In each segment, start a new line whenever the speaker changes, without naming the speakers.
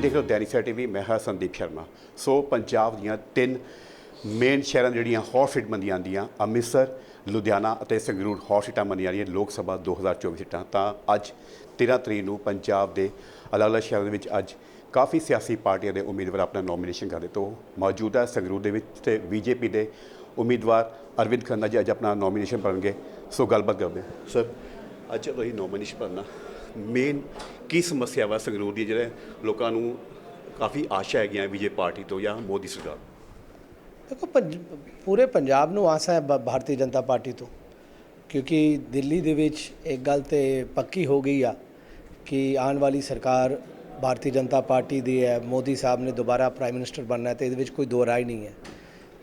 ਦੇਖ ਰਹੇ ਹੋ ਦੈਨਿਕ ਟੀਵੀ, ਮੈਂ ਹਾਂ ਸੰਦੀਪ ਸ਼ਰਮਾ। ਸੋ ਪੰਜਾਬ ਦੀਆਂ ਤਿੰਨ ਮੇਨ ਸ਼ਹਿਰਾਂ ਜਿਹੜੀਆਂ ਹੌਟ ਸੀਟ ਮੰਨੀਆਂ ਜਾਂਦੀਆਂ, ਅੰਮ੍ਰਿਤਸਰ, ਲੁਧਿਆਣਾ ਅਤੇ ਸੰਗਰੂਰ ਹੌਟ ਸੀਟਾਂ ਮੰਨੀਆਂ ਜਾਂਦੀਆਂ ਲੋਕ ਸਭਾ 2024 ਸੀਟਾਂ। ਤਾਂ ਅੱਜ 13 ਤਰੀਕ ਨੂੰ ਪੰਜਾਬ ਦੇ ਅਲੱਗ-ਅਲੱਗ ਸ਼ਹਿਰਾਂ ਦੇ ਵਿੱਚ ਅੱਜ ਕਾਫੀ ਸਿਆਸੀ ਪਾਰਟੀਆਂ ਦੇ ਉਮੀਦਵਾਰ ਆਪਣਾ ਨੋਮੀਨੇਸ਼ਨ ਕਰਦੇ ਤੋਂ ਮੌਜੂਦਾ ਸੰਗਰੂਰ ਦੇ ਵਿੱਚ ਤੇ ਬੀਜੇਪੀ ਦੇ ਉਮੀਦਵਾਰ ਅਰਵਿੰਦ ਖੰਨਾ ਜੀ ਅੱਜ ਆਪਣਾ ਨੋਮੀਨੇਸ਼ਨ ਭਰਨਗੇ। ਸੋ ਗੱਲਬਾਤ ਕਰਦੇ ਹਾਂ। ਸਰ ਅੱਜ ਤੁਸੀਂ ਨੋਮੀਨੇਸ਼ਨ ਭਰਨਾ। ਮੇਨ ਕੀ ਸਮੱਸਿਆ ਵਾ ਸੰਗਰੂਰ ਦੀ ਜਿਹੜੇ ਲੋਕਾਂ ਨੂੰ ਕਾਫੀ ਆਸ਼ਾ ਹੈਗੀਆਂ ਬੀਜੇਪੀ ਪਾਰਟੀ ਤੋਂ ਜਾਂ ਮੋਦੀ ਸਰਕਾਰ
ਦੇਖੋ, ਪੰਜ- ਪੂਰੇ ਪੰਜਾਬ ਨੂੰ ਆਸ਼ਾ ਹੈ ਭ- ਭਾਰਤੀ ਜਨਤਾ ਪਾਰਟੀ ਤੋਂ। ਕਿਉਂਕਿ ਦਿੱਲੀ ਦੇ ਵਿੱਚ ਇੱਕ ਗੱਲ ਤੇ ਪੱਕੀ ਹੋ ਗਈ ਆ ਕਿ ਆਉਣ ਵਾਲੀ ਸਰਕਾਰ ਭਾਰਤੀ ਜਨਤਾ ਪਾਰਟੀ ਦੀ ਹੈ, ਮੋਦੀ ਸਾਹਿਬ ਨੇ ਦੁਬਾਰਾ ਪ੍ਰਾਈਮ ਮਿਨਿਸਟਰ ਬਣਨਾ ਹੈ ਤੇ ਇਹਦੇ ਵਿੱਚ ਕੋਈ ਦੋ ਰਾਏ ਨਹੀਂ ਹੈ।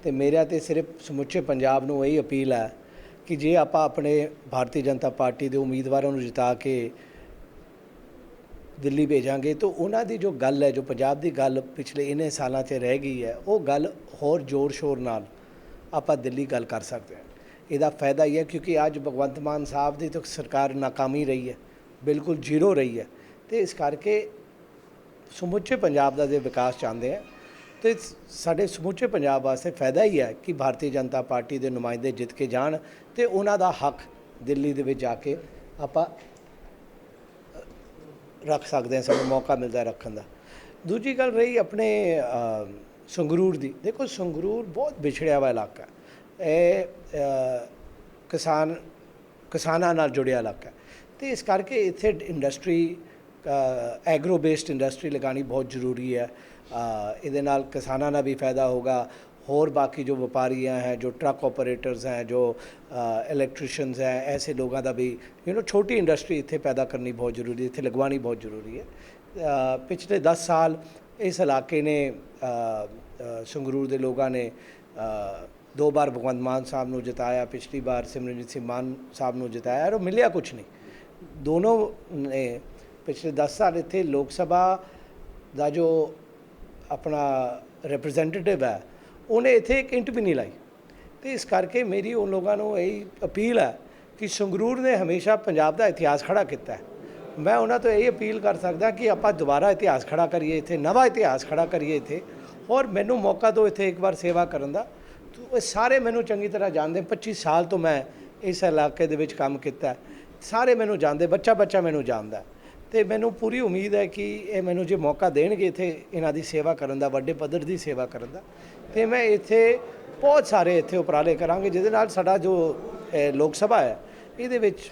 ਤੇ ਮੇਰਾ ਤੇ ਸਿਰਫ ਸਮੁੱਚੇ ਪੰਜਾਬ ਨੂੰ ਇਹੀ ਅਪੀਲ ਹੈ ਕਿ ਜੇ ਆਪਾਂ ਆਪਣੇ ਭਾਰਤੀ ਜਨਤਾ ਪਾਰਟੀ ਦੇ ਉਮੀਦਵਾਰਾਂ ਨੂੰ ਜਿਤਾ ਕੇ ਦਿੱਲੀ ਭੇਜਾਂਗੇ, ਤਾਂ ਉਹਨਾਂ ਦੀ ਜੋ ਗੱਲ ਹੈ, ਜੋ ਪੰਜਾਬ ਦੀ ਗੱਲ ਪਿਛਲੇ ਇਹਨੇ ਸਾਲਾਂ 'ਚ ਰਹਿ ਗਈ ਹੈ, ਉਹ ਗੱਲ ਹੋਰ ਜ਼ੋਰ ਸ਼ੋਰ ਨਾਲ ਆਪਾਂ ਦਿੱਲੀ ਗੱਲ ਕਰ ਸਕਦੇ ਹਾਂ। ਇਹਦਾ ਫਾਇਦਾ ਇਹ ਹੈ ਕਿਉਂਕਿ ਅੱਜ ਭਗਵੰਤ ਮਾਨ ਸਾਹਿਬ ਦੀ ਤਾਂ ਸਰਕਾਰ ਨਾਕਾਮੀ ਰਹੀ ਹੈ, ਬਿਲਕੁਲ ਜ਼ੀਰੋ ਰਹੀ ਹੈ। ਤੇ ਇਸ ਕਰਕੇ ਸਮੁੱਚੇ ਪੰਜਾਬ ਦਾ ਜੇ ਵਿਕਾਸ ਚਾਹੁੰਦੇ ਆ, ਤੇ ਸਾਡੇ ਸਮੁੱਚੇ ਪੰਜਾਬ ਵਾਸਤੇ ਫਾਇਦਾ ਹੀ ਹੈ ਕਿ ਭਾਰਤੀ ਜਨਤਾ ਪਾਰਟੀ ਦੇ ਨੁਮਾਇੰਦੇ ਜਿੱਤ ਕੇ ਜਾਣ ਤੇ ਉਹਨਾਂ ਦਾ ਹੱਕ ਦਿੱਲੀ ਦੇ ਵਿੱਚ ਜਾ ਕੇ ਆਪਾਂ ਰੱਖ ਸਕਦੇ ਹਾਂ, ਸਾਨੂੰ ਮੌਕਾ ਮਿਲਦਾ ਰੱਖਣ ਦਾ। ਦੂਜੀ ਗੱਲ ਰਹੀ ਆਪਣੇ ਸੰਗਰੂਰ ਦੀ। ਦੇਖੋ, ਸੰਗਰੂਰ ਬਹੁਤ ਵਿਛੜਿਆ ਹੋਇਆ ਇਲਾਕਾ ਹੈ। ਇਹ ਕਿਸਾਨ, ਕਿਸਾਨਾਂ ਨਾਲ ਜੁੜਿਆ ਇਲਾਕਾ ਹੈ। ਤੇ ਇਸ ਕਰਕੇ ਇੱਥੇ ਇੰਡਸਟਰੀ ਐਗਰੋ ਬੇਸਡ ਇੰਡਸਟਰੀ ਲਗਾਣੀ ਬਹੁਤ ਜ਼ਰੂਰੀ ਹੈ। ਇਹਦੇ ਨਾਲ ਕਿਸਾਨਾਂ ਦਾ ਵੀ ਫਾਇਦਾ ਹੋਗਾ ਹੋਰ ਬਾਕੀ ਜੋ ਵਪਾਰੀਆਂ ਹੈ ਜੋ ਟਰੱਕ ਆਪਰੇਟਰਸ ਹੈ ਜੋ ਇਲੈਕਟ੍ਰੀਸ਼ੀਅਨਸ ਹੈ ਐਸੇ ਲੋਕਾਂ ਦਾ ਵੀ ਯੂ نو ਛੋਟੀ ਇੰਡਸਟਰੀ ਇੱਥੇ ਪੈਦਾ ਕਰਨੀ ਬਹੁਤ ਜ਼ਰੂਰੀ ਹੈ ਇੱਥੇ ਲਗਵਾਉਣੀ ਬਹੁਤ ਜ਼ਰੂਰੀ ਹੈ ਅ, ਪਿਛਲੇ 10 ਸਾਲ ਇਸ ਇਲਾਕੇ ਨੇ ਅ, ਅ, ਸੰਗਰੂਰ ਦੇ ਲੋਕਾਂ ਨੇ ਅ, ਦੋ ਵਾਰ ਭਗਵੰਤ ਮਾਨ ਸਾਹਿਬ ਨੂੰ ਜਿਤਾਇਆ ਪਿਛਲੀ ਵਾਰ ਸਿਮਰਨਜੀਤ ਸਿੰਘ ਮਾਨ ਸਾਹਿਬ ਨੂੰ ਜਿਤਾਇਆ ਔਰ ਉਹ ਮਿਲਿਆ ਕੁਝ ਨਹੀਂ ਦੋਨੋਂ ਨੇ ਪਿਛਲੇ 10 ਸਾਲ ਇੱਥੇ ਲੋਕ ਸਭਾ ਦਾ ਜੋ ਆਪਣਾ ਰਿਪਰੈਜ਼ੈਂਟੇਟਿਵ ਹੈ ਉਹਨੇ ਇੱਥੇ ਇੱਕ ਇੰਟ ਵੀ ਨਹੀਂ ਲਾਈ। ਤੇ ਇਸ ਕਰਕੇ ਮੇਰੀ ਉਹ ਲੋਕਾਂ ਨੂੰ ਇਹ ਅਪੀਲ ਹੈ ਕਿ ਸੰਗਰੂਰ ਨੇ ਹਮੇਸ਼ਾ ਪੰਜਾਬ ਦਾ ਇਤਿਹਾਸ ਖੜਾ ਕੀਤਾ ਹੈ। ਮੈਂ ਉਹਨਾਂ ਤੋਂ ਇਹ ਅਪੀਲ ਕਰ ਸਕਦਾ ਕਿ ਆਪਾਂ ਦੁਬਾਰਾ ਇਤਿਹਾਸ ਖੜਾ ਕਰੀਏ, ਇੱਥੇ ਨਵਾਂ ਇਤਿਹਾਸ ਖੜਾ ਕਰੀਏ ਇੱਥੇ। ਔਰ ਮੈਨੂੰ ਮੌਕਾ ਦਿਓ ਇੱਥੇ ਇੱਕ ਵਾਰ ਸੇਵਾ ਕਰਨ ਦਾ। ਤੋ ਇਹ ਸਾਰੇ ਮੈਨੂੰ ਚੰਗੀ ਤਰ੍ਹਾਂ ਜਾਣਦੇ 25 ਸਾਲ ਤੋਂ ਮੈਂ ਇਸ ਇਲਾਕੇ ਦੇ ਵਿੱਚ ਕੰਮ ਕੀਤਾ ਸਾਰੇ ਮੈਨੂੰ ਜਾਣਦੇ ਬੱਚਾ ਬੱਚਾ ਮੈਨੂੰ ਜਾਣਦਾ ਹੈ। ਤੇ ਮੈਨੂੰ ਪੂਰੀ ਉਮੀਦ ਹੈ ਕਿ ਇਹ ਮੈਨੂੰ ਜੇ ਮੌਕਾ ਦੇਣਗੇ ਇੱਥੇ ਇਹਨਾਂ ਦੀ ਸੇਵਾ ਕਰਨ ਦਾ, ਵੱਡੇ ਪੱਧਰ ਦੀ ਸੇਵਾ ਕਰਨ ਦਾ ਤੇ ਮੈਂ ਇੱਥੇ ਬਹੁਤ ਸਾਰੇ ਇੱਥੇ ਉਪਰਾਲੇ ਕਰਾਂਗੇ, ਜਿਹਦੇ ਨਾਲ ਸਾਡਾ ਜੋ ਲੋਕ ਸਭਾ ਹੈ, ਇਹਦੇ ਵਿੱਚ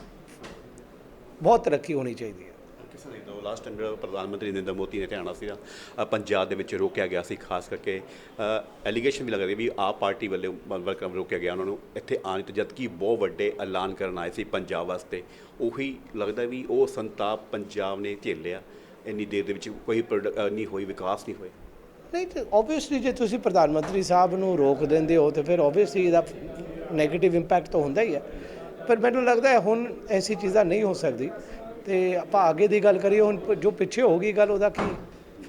ਬਹੁਤ ਤਰੱਕੀ ਹੋਣੀ ਚਾਹੀਦੀ ਹੈ।
ਕਿਸੇ ਨੇ ਲਾਸਟ ਟਾਈਮ ਜਿਹੜਾ ਪ੍ਰਧਾਨ ਮੰਤਰੀ ਨਰਿੰਦਰ ਮੋਦੀ ਨੇ ਧਿਆਨਾ ਸੀਗਾ ਪੰਜਾਬ ਦੇ ਵਿੱਚ ਰੋਕਿਆ ਗਿਆ ਸੀ, ਖਾਸ ਕਰਕੇ ਐਲੀਗੇਸ਼ਨ ਵੀ ਲੱਗਦੇ ਵੀ ਆਪ ਪਾਰਟੀ ਵੱਲੋਂ ਵਰਕਰ ਰੋਕਿਆ ਗਿਆ, ਉਹਨਾਂ ਨੂੰ ਇੱਥੇ ਆਉਣ ਤੋਂ ਜਦ ਕਿ ਬਹੁਤ ਵੱਡੇ ਐਲਾਨ ਕਰਨ ਆਏ ਸੀ ਪੰਜਾਬ ਵਾਸਤੇ, ਉਹੀ ਲੱਗਦਾ ਵੀ ਉਹ ਸੰਤਾਪ ਪੰਜਾਬ ਨੇ ਝੇਲਿਆ, ਇੰਨੀ ਦੇਰ ਦੇ ਵਿੱਚ ਕੋਈ ਪ੍ਰੋਡ- ਨਹੀਂ ਹੋਈ, ਵਿਕਾਸ ਨਹੀਂ ਹੋਇਆ।
ਨਹੀਂ ਤੇ ਆਬਵੀਅਸਲੀ ਜੇ ਤੁਸੀਂ ਪ੍ਰਧਾਨ ਮੰਤਰੀ ਸਾਹਿਬ ਨੂੰ ਰੋਕ ਦਿੰਦੇ ਹੋ ਤੇ ਫਿਰ ਆਬਵੀਅਸਲੀ ਇਹਦਾ 네ਗੇਟਿਵ ਇੰਪੈਕਟ ਤਾਂ ਹੁੰਦਾ ਹੀ ਹੈ। ਪਰ ਮੈਨੂੰ ਲੱਗਦਾ ਹੈ ਹੁਣ ਐਸੀ ਚੀਜ਼ਾਂ ਨਹੀਂ ਹੋ ਸਕਦੀ। ਤੇ ਆਪਾਂ ਅੱਗੇ ਦੀ ਗੱਲ ਕਰੀਏ, ਹੁਣ ਜੋ ਪਿੱਛੇ ਹੋ ਗਈ ਗੱਲ, ਉਹਦਾ ਕੀ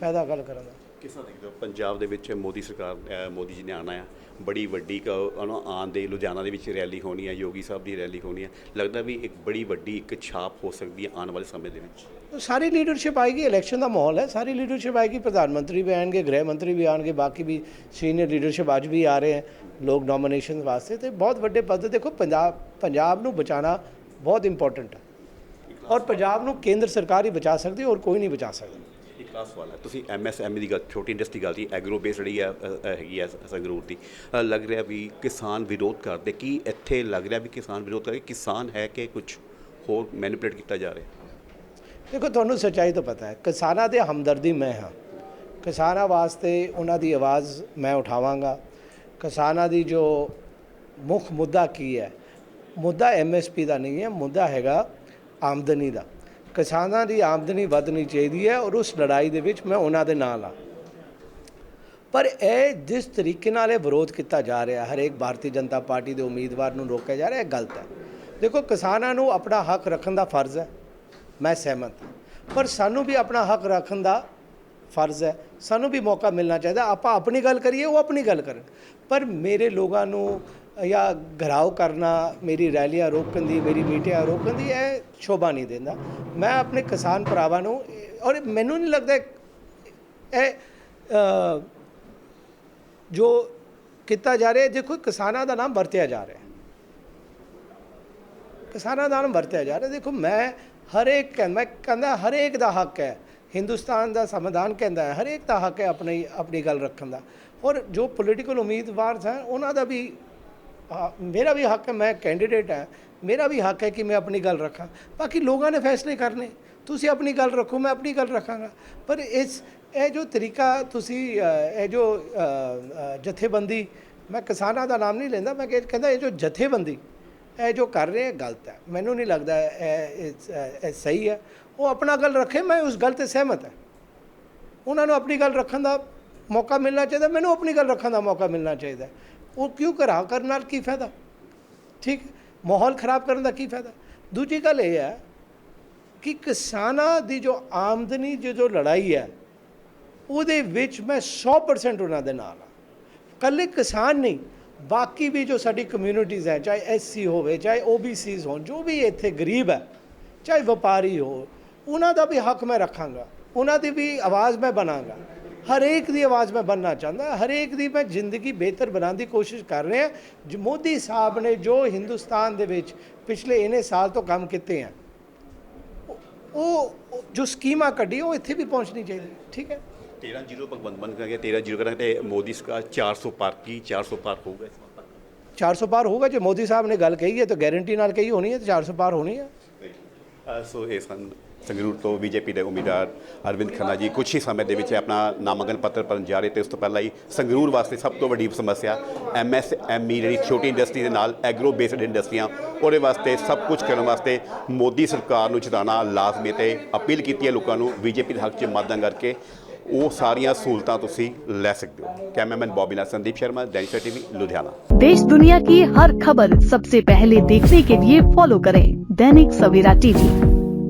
ਫਾਇਦਾ ਗੱਲ ਕਰਨ ਦਾ?
ਕਿਸ ਦੇਖਦੇ ਹੋ? ਪੰਜਾਬ ਦੇ ਵਿੱਚ ਮੋਦੀ ਸਰਕਾਰ ਮੋਦੀ ਜੀ ਨੇ ਆਉਣਾ ਆ ਬੜੀ ਵੱਡੀ ਕ- ਉਹਨਾਂ ਆਉਣ ਦੇ ਲੁਧਿਆਣਾ ਦੇ ਵਿੱਚ ਰੈਲੀ ਹੋਣੀ ਹੈ ਯੋਗੀ ਸਾਹਿਬ ਦੀ ਰੈਲੀ ਹੋਣੀ ਹੈ ਲੱਗਦਾ ਵੀ ਇੱਕ ਬੜੀ ਵੱਡੀ ਇੱਕ ਛਾਪ ਹੋ ਸਕਦੀ ਹੈ ਆਉਣ ਵਾਲੇ ਸਮੇਂ ਦੇ ਵਿੱਚ।
ਸਾਰੀ ਲੀਡਰਸ਼ਿਪ ਆਏਗੀ, ਇਲੈਕਸ਼ਨ ਦਾ ਮਾਹੌਲ ਹੈ, ਸਾਰੀ ਲੀਡਰਸ਼ਿਪ ਆਏਗੀ, ਪ੍ਰਧਾਨ ਮੰਤਰੀ ਵੀ ਆਣਗੇ ਗ੍ਰਹਿ ਮੰਤਰੀ ਵੀ ਆਣਗੇ ਬਾਕੀ ਵੀ ਸੀਨੀਅਰ ਲੀਡਰਸ਼ਿਪ ਅੱਜ ਵੀ ਆ ਰਹੇ ਹੈ ਲੋਕ ਨੋਮੀਨੇਸ਼ਨ ਵਾਸਤੇ, ਤੇ ਬਹੁਤ ਵੱਡੇ ਪੱਧਰ ਦੇਖੋ, ਪੰਜਾਬ ਪੰਜਾਬ ਨੂੰ ਬਚਾਉਣਾ ਬਹੁਤ ਇੰਪੋਰਟੈਂਟ ਹੈ ਔਰ ਪੰਜਾਬ ਨੂੰ ਕੇਂਦਰ ਸਰਕਾਰ ਹੀ ਬਚਾ ਸਕਦੀ ਹੈ ਔਰ ਕੋਈ ਨਹੀਂ ਬਚਾ ਸਕਦਾ।
ਇੱਕ ਸਵਾਲ ਹੈ। ਤੁਸੀਂ ਐਮਐਸਐਮਈ ਦੀ ਗੱਲ ਛੋਟੀ ਇੰਡਸਟਰੀ ਗੱਲ ਦੀ ਐਗਰੋ ਬੇਸ ਜਿਹੜੀ ਹੈ ਅ, ਅ, ਹੈਗੀ ਹੈ ਸੰਗਰੂਰ ਦੀ। ਅ, ਲੱਗ ਰਿਹਾ ਵੀ ਕਿਸਾਨ ਵਿਰੋਧ ਕਰਦੇ ਕੀ ਇੱਥੇ ਲੱਗ ਰਿਹਾ ਵੀ ਕਿਸਾਨ ਵਿਰੋਧ ਕਰਦੇ ਕਿਸਾਨ ਹੈ ਕਿ ਕੁਝ ਹੋਰ ਮੈਨੀਪੂਲੇਟ ਕੀਤਾ ਜਾ ਰਿਹਾ?
ਦੇਖੋ ਤੁਹਾਨੂੰ ਸੱਚਾਈ ਤਾਂ ਪਤਾ ਹੈ ਕਿਸਾਨਾਂ ਦੇ ਹਮਦਰਦੀ ਮੈਂ ਹਾਂ। ਕਿਸਾਨਾਂ ਵਾਸਤੇ ਉਹਨਾਂ ਦੀ ਆਵਾਜ਼ ਮੈਂ ਉਠਾਵਾਂਗਾ। ਕਿਸਾਨਾਂ ਦੀ ਜੋ ਮੁੱਖ ਮੁੱਦਾ ਕੀ ਹੈ ਮੁੱਦਾ ਐਮਐਸਪੀ ਦਾ ਨਹੀਂ ਹੈ ਮੁੱਦਾ ਹੈਗਾ ਆਮਦਨੀ ਦਾ। ਕਿਸਾਨਾਂ ਦੀ ਆਮਦਨੀ ਵਧਣੀ ਚਾਹੀਦੀ ਹੈ ਔਰ ਉਸ ਲੜਾਈ ਦੇ ਵਿੱਚ ਮੈਂ ਉਹਨਾਂ ਦੇ ਨਾਲ ਆ ਪਰ ਇਹ ਜਿਸ ਤਰੀਕੇ ਨਾਲ ਇਹ ਵਿਰੋਧ ਕੀਤਾ ਜਾ ਰਿਹਾ, ਹਰੇਕ ਭਾਰਤੀ ਜਨਤਾ ਪਾਰਟੀ ਦੇ ਉਮੀਦਵਾਰ ਨੂੰ ਰੋਕਿਆ ਜਾ ਰਿਹਾ, ਇਹ ਗਲਤ ਹੈ। ਦੇਖੋ, ਕਿਸਾਨਾਂ ਨੂੰ ਆਪਣਾ ਹੱਕ ਰੱਖਣ ਦਾ ਫਰਜ਼ ਹੈ। ਮੈਂ ਸਹਿਮਤ ਹਾਂ। ਪਰ ਸਾਨੂੰ ਵੀ ਆਪਣਾ ਹੱਕ ਰੱਖਣ ਦਾ ਫਰਜ਼ ਹੈ। ਸਾਨੂੰ ਵੀ ਮੌਕਾ ਮਿਲਣਾ ਚਾਹੀਦਾ। ਆਪਾਂ ਆਪਣੀ ਗੱਲ ਕਰੀਏ, ਉਹ ਆਪਣੀ ਗੱਲ ਕਰਨ। ਪਰ ਮੇਰੇ ਲੋਕਾਂ ਨੂੰ ਜਾਂ ਘਰਾਓ ਕਰਨਾ, ਮੇਰੀ ਰੈਲੀਆਂ ਰੋਕਣ ਦੀ, ਮੇਰੀ ਮੀਟਿੰਗਾਂ ਰੋਕਣ ਦੀ, ਇਹ ਸ਼ੋਭਾ ਨਹੀਂ ਦਿੰਦਾ। ਮੈਂ ਆਪਣੇ ਕਿਸਾਨ ਭਰਾਵਾਂ ਨੂੰ, ਔਰ ਮੈਨੂੰ ਨਹੀਂ ਲੱਗਦਾ ਇਹ ਜੋ ਕੀਤਾ ਜਾ ਰਿਹਾ, ਦੇਖੋ, ਕਿਸਾਨਾਂ ਦਾ ਨਾਮ ਵਰਤਿਆ ਜਾ ਰਿਹਾ। ਕਿਸਾਨਾਂ ਦਾ ਨਾਮ ਵਰਤਿਆ ਜਾ ਰਿਹਾ। ਦੇਖੋ, ਮੈਂ ਹਰੇਕ ਕਹਿ- ਮੈਂ ਕਹਿੰਦਾ ਹਰੇਕ ਦਾ ਹੱਕ ਹੈ। ਹਿੰਦੁਸਤਾਨ ਦਾ ਸੰਵਿਧਾਨ ਕਹਿੰਦਾ ਹੈ ਹਰੇਕ ਦਾ ਹੱਕ ਹੈ ਆਪਣੀ ਆਪਣੀ ਗੱਲ ਰੱਖਣ ਦਾ। ਔਰ ਜੋ ਪੋਲੀਟੀਕਲ ਉਮੀਦਵਾਰ ਹਨ ਉਹਨਾਂ ਦਾ ਵੀ ਮੇਰਾ ਵੀ ਹੱਕ ਹੈ, ਮੈਂ ਕੈਂਡੀਡੇਟ ਹੈ। ਮੇਰਾ ਵੀ ਹੱਕ ਹੈ ਕਿ ਮੈਂ ਆਪਣੀ ਗੱਲ ਰੱਖਾਂ। ਬਾਕੀ ਲੋਕਾਂ ਨੇ ਫੈਸਲੇ ਕਰਨੇ। ਤੁਸੀਂ ਆਪਣੀ ਗੱਲ ਰੱਖੋ, ਮੈਂ ਆਪਣੀ ਗੱਲ ਰੱਖਾਂਗਾ। ਪਰ ਇਸ, ਇਹ ਜੋ ਤਰੀਕਾ ਤੁਸੀਂ ਇਹ ਜੋ ਜਥੇਬੰਦੀ, ਮੈਂ ਕਿਸਾਨਾਂ ਦਾ ਨਾਮ ਨਹੀਂ ਲੈਂਦਾ, ਮੈਂ ਕਹਿੰਦਾ ਇਹ ਜੋ ਜਥੇਬੰਦੀ, ਇਹ ਜੋ ਕਰ ਰਹੇ ਹੈ ਗਲਤ ਹੈ। ਮੈਨੂੰ ਨਹੀਂ ਲੱਗਦਾ ਇਹ, ਇਹ- ਇਹ ਸਹੀ ਹੈ। ਉਹ ਆਪਣਾ ਗੱਲ ਰੱਖੇ, ਮੈਂ ਉਸ ਗੱਲ ਤੇ ਸਹਿਮਤ ਹਾਂ। ਉਹਨਾਂ ਨੂੰ ਆਪਣੀ ਗੱਲ ਰੱਖਣ ਦਾ ਮੌਕਾ ਮਿਲਣਾ ਚਾਹੀਦਾ, ਮੈਨੂੰ ਆਪਣੀ ਗੱਲ ਰੱਖਣ ਦਾ ਮੌਕਾ ਮਿਲਣਾ ਚਾਹੀਦਾ। ਉਹ ਕਿਉਂ ਕਰਾ ਕਰਨ ਨਾਲ ਕੀ ਫਾਇਦਾ? ਠੀਕ, ਮਾਹੌਲ ਖਰਾਬ ਕਰਨ ਦਾ ਕੀ ਫਾਇਦਾ? ਦੂਜੀ ਗੱਲ ਇਹ ਹੈ ਕਿ ਕਿਸਾਨਾਂ ਦੀ ਜੋ ਆਮਦਨੀ, ਦੀ ਜੋ ਲੜਾਈ ਹੈ, ਉਹਦੇ ਵਿੱਚ ਮੈਂ 100% ਉਹਨਾਂ ਦੇ ਨਾਲ ਹਾਂ। ਕੱਲੇ ਕਿਸਾਨ ਨਹੀਂ, ਬਾਕੀ ਵੀ ਜੋ ਸਾਡੀ ਕਮਿਊਨਿਟੀਜ਼ ਹੈ, ਚਾਹੇ ਐਸਸੀ ਹੋਵੇ, ਚਾਹੇ ਓਬੀਸੀਜ਼ ਹੋਣ, ਜੋ ਵੀ ਇੱਥੇ ਗਰੀਬ ਹੈ, ਚਾਹੇ ਵਪਾਰੀ ਹੋ, ਉਹਨਾਂ ਦਾ ਵੀ ਹੱਕ ਮੈਂ ਰੱਖਾਂਗਾ, ਉਹਨਾਂ ਦੀ ਵੀ ਆਵਾਜ਼ ਮੈਂ ਬਣਾਂਗਾ। ਹਰੇਕ ਦੀ ਆਵਾਜ਼ ਮੈਂ ਬਣਨਾ ਚਾਹੁੰਦਾ ਹਰੇਕ ਦੀ ਮੈਂ ਜ਼ਿੰਦਗੀ ਬਿਹਤਰ ਬਣਾਉਣ ਦੀ ਕੋਸ਼ਿਸ਼ ਕਰ ਰਿਹਾ। ਜੋ ਮੋਦੀ ਸਾਹਿਬ ਨੇ ਜੋ ਹਿੰਦੁਸਤਾਨ ਦੇ ਵਿੱਚ ਪਿਛਲੇ ਇਹਨੇ ਸਾਲ ਤੋਂ ਕੰਮ ਕੀਤੇ ਆ ਉਹ ਜੋ ਸਕੀਮਾਂ ਕੱਢੀ ਉਹ ਇੱਥੇ ਵੀ ਪਹੁੰਚਣੀ ਚਾਹੀਦੀ ਠੀਕ ਹੈ?
13 ਜ਼ੀਰੋ ਭਗਵੰਤ ਮਾਨ ਕਰਾਂਗੇ 13 ਜ਼ੀਰੋ ਤੇ ਮੋਦੀ ਸਰਕਾਰ 400 ਪਾਰ ਕੀ 400 ਪਾਰ ਹੋਊਗਾ ਇਸ ਵਾਰ?
400 ਪਾਰ ਹੋਊਗਾ ਜੇ ਮੋਦੀ ਸਾਹਿਬ ਨੇ ਗੱਲ ਕਹੀ ਹੈ ਤਾਂ ਗਾਰੰਟੀ ਨਾਲ ਕਹੀ ਹੋਣੀ ਹੈ ਤਾਂ 400 ਪਾਰ ਹੋਣੀ ਹੈ।
ਸੋ ਇਹ ਸਨ ਸੰਗਰੂਰ ਤੋਂ ਬੀਜੇਪੀ ਦੇ ਉਮੀਦਵਾਰ ਅਰਵਿੰਦ ਖੰਨਾ ਜੀ, ਕੁਛ ਹੀ ਸਮੇਂ ਦੇ ਵਿੱਚ ਆਪਣਾ ਨਾਮੰਕਨ ਪੱਤਰ ਭਰਨ ਜਾ ਰਹੇ ਤੇ ਉਸ ਤੋਂ ਪਹਿਲਾਂ ਹੀ ਸੰਗਰੂਰ ਵਾਸਤੇ ਸਭ ਤੋਂ ਵੱਡੀ ਸਮੱਸਿਆ ਐਮਐਸਐਮਈ ਜਿਹੜੀ ਛੋਟੀ ਇੰਡਸਟਰੀ ਦੇ ਨਾਲ ਐਗਰੋ ਬੇਸਡ ਇੰਡਸਟਰੀਆਂ, ਉਹਦੇ ਵਾਸਤੇ ਸਭ ਕੁਝ ਕਰਨ ਵਾਸਤੇ ਮੋਦੀ ਸਰਕਾਰ ਨੂੰ ਚਿਤਾਣਾ ਲਾਜ਼ਮੀ ਤੇ ਅਪੀਲ ਕੀਤੀ ਹੈ ਲੋਕਾਂ ਨੂੰ, ਬੀਜੇਪੀ ਦੇ ਹੱਕ 'ਚ ਮਾਦਾਂ ਕਰਕੇ ਉਹ ਸਾਰੀਆਂ ਸਹੂਲਤਾਂ ਤੁਸੀਂ ਲੈ ਸਕਦੇ ਹੋ। Cameraman Bobby Nath Sandeep Sharma Dainik TV Ludhiana.
ਦੇਸ਼ दुनिया की हर खबर सबसे पहले देखने के लिए फॉलो करें Dainik Savera TV